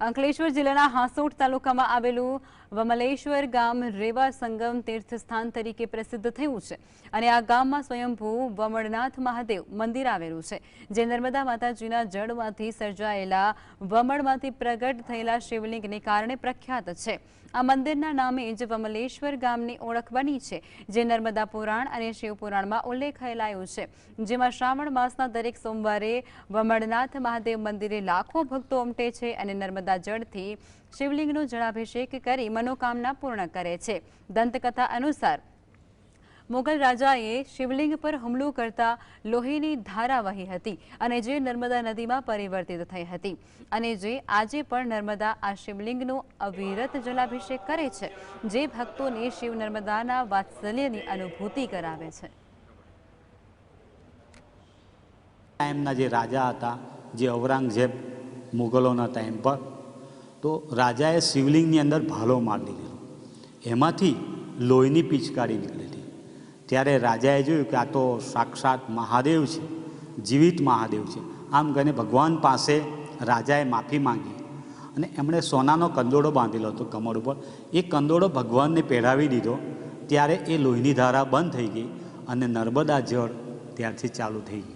અંકલેશ્વર જિલ્લાના હાંસોટ તાલુકામાં આવેલું વમલેશ્વર ગામ રેવા સંગમ તીર્થસ્થાન તરીકે પ્રસિદ્ધ થયું છે. અને આ ગામમાં સ્વયંભૂ વમળનાથ મહાદેવ મંદિર આવેલું છે. જે નર્મદા માતાજીના જળમાંથી સર્જાયેલા વમળમાંથી પ્રગટ થયેલા શિવલિંગને કારણે પ્રખ્યાત છે. આ મંદિરના નામે જ વમલેશ્વર ગામની ઓળખ બની છે, જે નર્મદા પુરાણ અને શિવપુરાણમાં ઉલ્લેખાયેલાયો છે. જેમાં શ્રાવણ માસના દરેક સોમવારે વમળનાથ મહાદેવ મંદિરે લાખો ભક્તો ઉમટે છે અને નર્મદા જળથી શિવલિંગનો જળાભિષેક કરી મનોકામના પૂર્ણ કરે છે. દંતકથા અનુસાર, મુગલ રાજાએ શિવલિંગ પર હુમલો કરતા લોહીની ધારા વહી હતી અને જે નર્મદા નદીમાં પરિવર્તિત થઈ હતી અને જે આજે પણ નર્મદા આ શિવલિંગનો અવિરત જલાભિષેક કરે છે, જે ભક્તોને શિવ નર્મદાના વાત્સલ્યની અનુભૂતિ કરાવે છે. એમના જે રાજા હતા, જે ઔરંગઝેબ મુગલોના ટાઈમ પર તો રાજાએ શિવલિંગની અંદર ભાલો મારી દીધો એમાંથી લોહીની પિચકારી નીકળેલી ત્યારે રાજાએ જોયું કે આ તો સાક્ષાત મહાદેવ છે, જીવિત મહાદેવ છે. આમ કહીને ભગવાન પાસે રાજાએ માફી માંગી અને એમણે સોનાનો કંદોડો બાંધેલો હતો કમર ઉપર. એ કંદોડો ભગવાનને પહેરાવી દીધો. ત્યારે એ લોહીની ધારા બંધ થઈ ગઈ અને નર્મદા જળ ત્યારથી ચાલુ થઈ ગયું